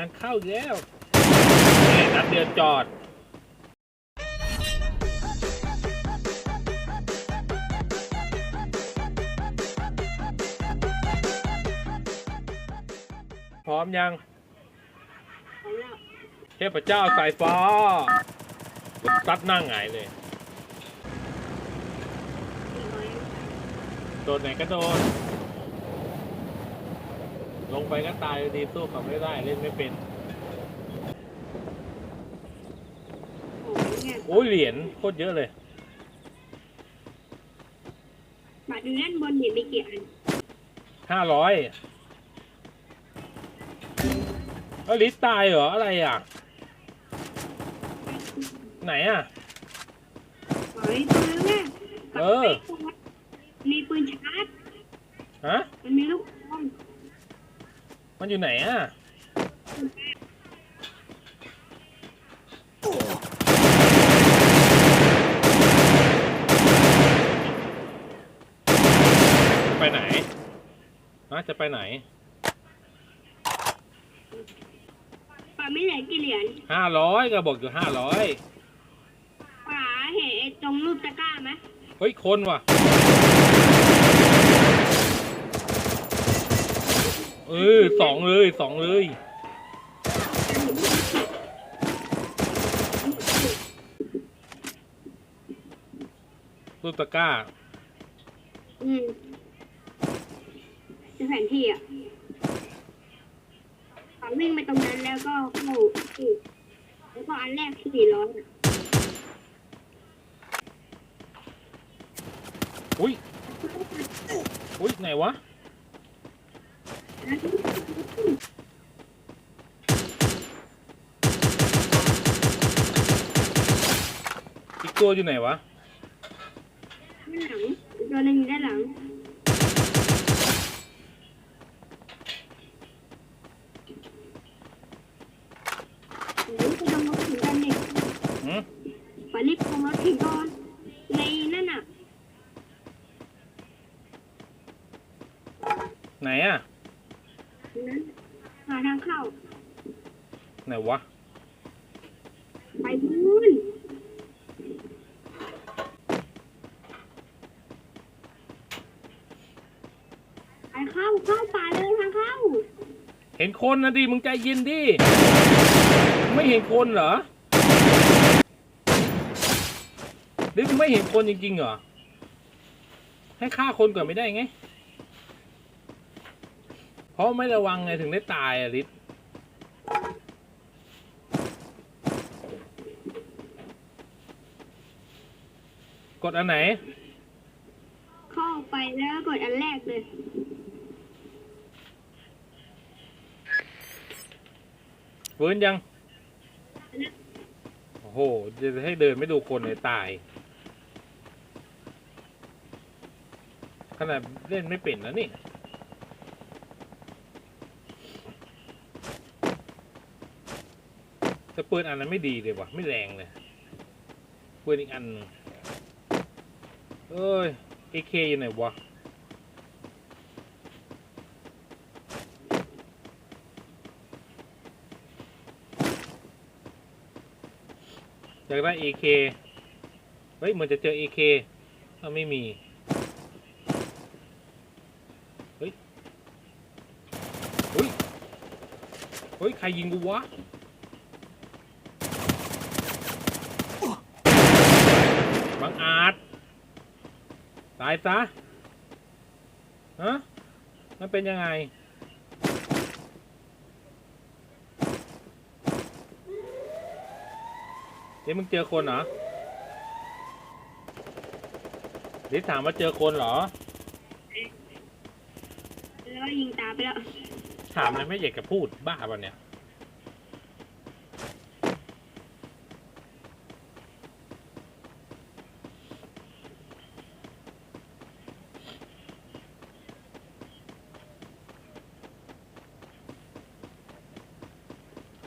านเข้าแล้วนัดเดียวจอดพร้อมยังเทพเจ้าสายฟ้าตัดหน้าหงายเลย โดนไหนก็โดน ลงไปก็ตายอยู่ดีสู้เขาไม่ได้เล่นไม่เป็นโอ้ยเหรียญโคตรเยอะเลยมาดูด้านบนเห็นมีกี่อันห้าร้อยเอ้ยลิสตายเหรอ อะไรอะ ไหนอะ หอยตัวนึงอะเออมีปืนชาร์จฮะ มันมีลูกบอล มันอยู่ไหนอะไปไหนฮะจะไปไหนป่าไม่เหลือกี่เหรียญห้าร้อยก็บอกอยู่ห้าร้อยป่าเห็นไอ้ตรงรูปตะกร้าไหมเฮ้ย คนว่ะ เออสองเลยสองเลยรูปตะกร้า อืมในแผนที่อะป่าวิ่งไปตรงนั้นแล้วก็เข้าที่แล้วก็อันแรกสี่ร้อยอะอุ้ย อุ้ยไหนวะ อีกตัวอยู่ไหนวะ ด้านหลังอีกตัวหนึงอยู่ด้านหลัง หาทางเข้า ไหนวะ ไปนู่นไปเข้าเข้าป่าเลยทางเข้า เห็นคนนะดิ มึงใจเย็นดิ ไม่เห็นคนเหรอหรือมึงไม่เห็นคนจริงๆเหรอ ให้ฆ่าคนก่อนไม่ได้ไงเพ ราะไม่ระวังไงถึงได้ตายอะลิศกดอันไหน เข้าไปแล้วก็กดอันแรกเลย ฟื้นยัง โอ้โห จะให้เดินไม่ดูคนเลยตาย ขนาดเล่นไม่เป็นแล้วนี่ แต่ปืนอันนั้นไม่ดีเลยว่ะ ไม่แรงเลยปืนอีกอันนึงเอ้ย AK อยู่ไหนวะอยากได้ AK เฮ้ยเหมือนจะเจอ AK ถ้าไม่มี เฮ้ย เฮ้ย เฮ้ย ใครยิงกูวะ บังอาจตายซะฮะมันเป็นยังไง เดี๋ยวมึงเจอคนเหรอเดี๋ยวถามว่าเจอคนเหรอแล้วก็ยิงตามไปแล้ว ถามเลยไม่อยากจะพูดบ้าป่ะเนี่ย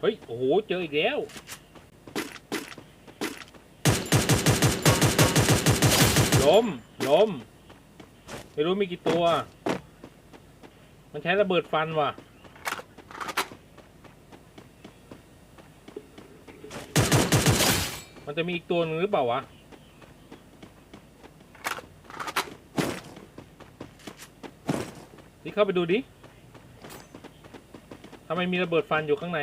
เฮ้ย โอ้โห เจออีกแล้ว ล้ม ล้ม ไม่รู้มีกี่ตัว มันใช้ระเบิดฟันว่ะ มันจะมีอีกตัวนึงหรือเปล่าวะนี่เข้าไปดูดิทำไมมีระเบิดฟันอยู่ข้างใน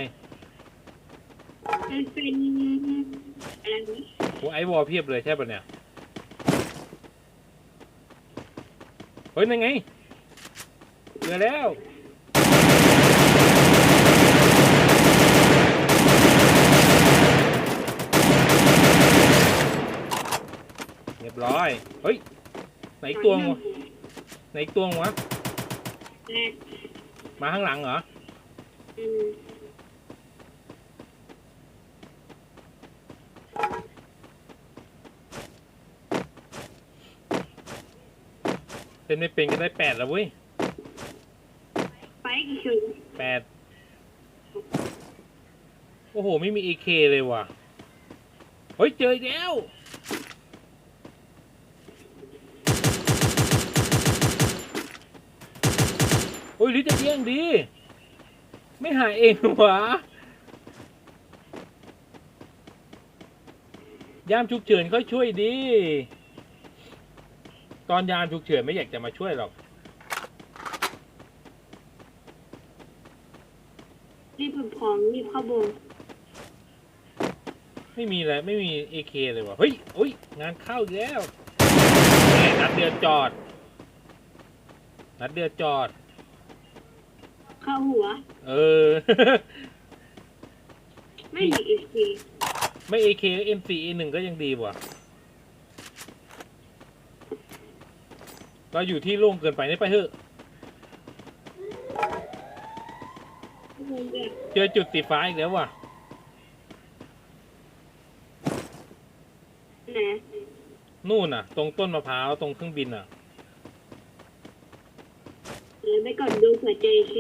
มันเป็นอะไรนะโอ้ไอวอลเพียบเลยใช่ปะเนี่ย เฮ้ยนั่นไงเจอแล้ว เรียบร้อย เฮ้ย ไหนอีกตัววะไหนอีกตัววะ แรกมาข้างหลังเหรอ อืม เป็นไม่เป็นก็ได้แปดแล้วเว้ยไปกี่ชุดแปดโอ้โห ไม่มีเอเคเลยว่ะ เฮ้ย เจออีกแล้ว โอ้ยลิจะเยี่ยงดี ไม่หายเองวะยามฉุกเฉินเขาช่วยดี ตอนยามฉุกเฉินไม่อยากจะมาช่วยหรอก รีบผของรีบเข้าโบงไม่มีเลยไม่มีเอเคเลยว่ะเฮ้ยอุ้ยงานเข้าอีกแล้วแหมนัดเดียวจอด นัดเดียวจอด เข้าหัว เออ ไม่มีอีกทีไม่เอเคเอ็มซีเอหนึ่งก็ยังดีว่ะ เราอยู่ที่โล่งเกินไปนี่ไปเถอะวงเดือดเจอจุดสีฟ้าอีกแล้วว่ะนะนู่นน่ะ ตรงต้นมะพร้าวตรงเครื่องบินอะเดี๋ยวไปก่อนดูเผื่อเจอเค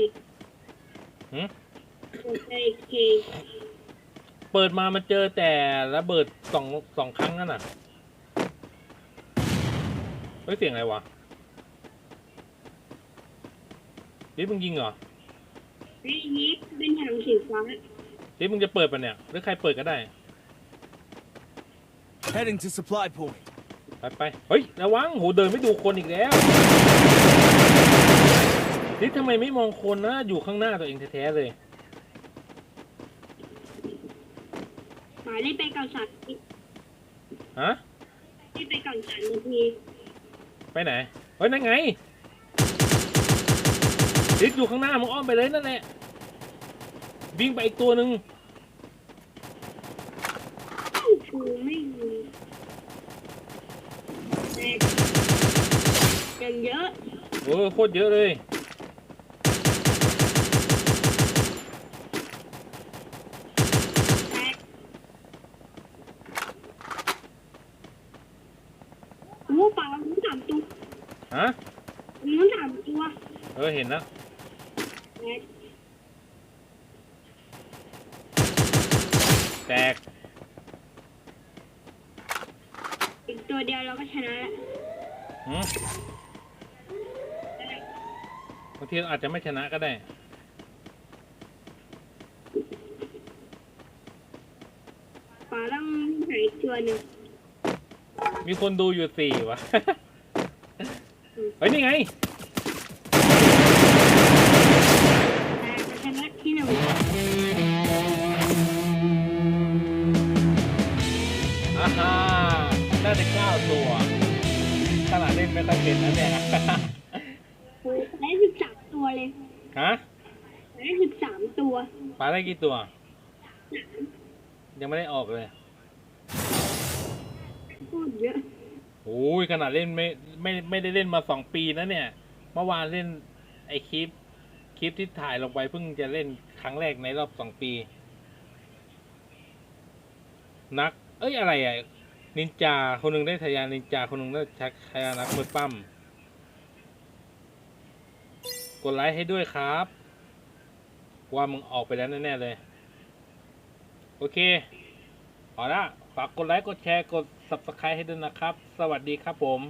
หืมเผื่อเจอเคเปิดมามันเจอแต่ระเบิดสองสองครั้งนั่นน่ะ เฮ้ย เสียงอะไรวะ นี่มึงยิงเหรอไอ้ยิปเป็นถังสีฟ้านี่มึงจะเปิดปะเนี่ย หรือใครเปิดก็ได้ Heading to supply point. ไปไปเฮ้ยระวังโหเดินไม่ดูคนอีกแล้ว นี่ทำไมไม่มองคนนะ อยู่ข้างหน้าตัวเองแท้ๆเลย หมารีบไปก่อนสามฮะรีบไปก่อนสามนาทีไปไหน เฮ้ยนั่นไง ลิกอยู่ข้างหน้ามึงอ้อมไปเลยนั่นแหละวิ่งไปอีกตัวหนึ่งกูไม่มีแตกยังเยอะโอ้โคตรเยอะเลย แตกโอ้ปลาลุ้นสามตัวฮะลุ้นสามตัว เออเห็นแล้ว แตกแตก อีกตัวเดียวเราก็ชนะแล้วหืมบางทีอาจจะไม่ชนะก็ได้ปลาต้องหายตัวหนึ่งมีคนดูอยู่สี่วะ เฮ้ย นี่ไง แต่จะชนะที่หนึ่งอ่าฮะน่าจะเก้าตัว ขนาดเล่นไม่ค่อยเป็นนะเนี่ย โอ้ยได้สิบสามตัวเลยฮะได้สิบสามตัวปลาได้กี่ตัว ยังไม่ได้ออกเลยพูดเยอะโอ้ยขนาดเล่นไม่ไม่ไม่ได้เล่นมาสองปีนะเนี่ย เมื่อวานเล่นไอคลิป คลิปที่ถ่ายลงไปเพิ่งจะเล่นครั้งแรกในรอบสองปี นัก เอ้ยอะไรอะนินจาคนหนึ่งได้ทายานินจาคนหนึ่งได้ชักทายานักมวยปั้มกดไลค์ให้ด้วยครับ ว่ามึงออกไปแล้วแน่ๆเลย โอเคเอาละฝากกดไลค์กดแชร์กด subscribe ให้ด้วยนะครับ สวัสดีครับผม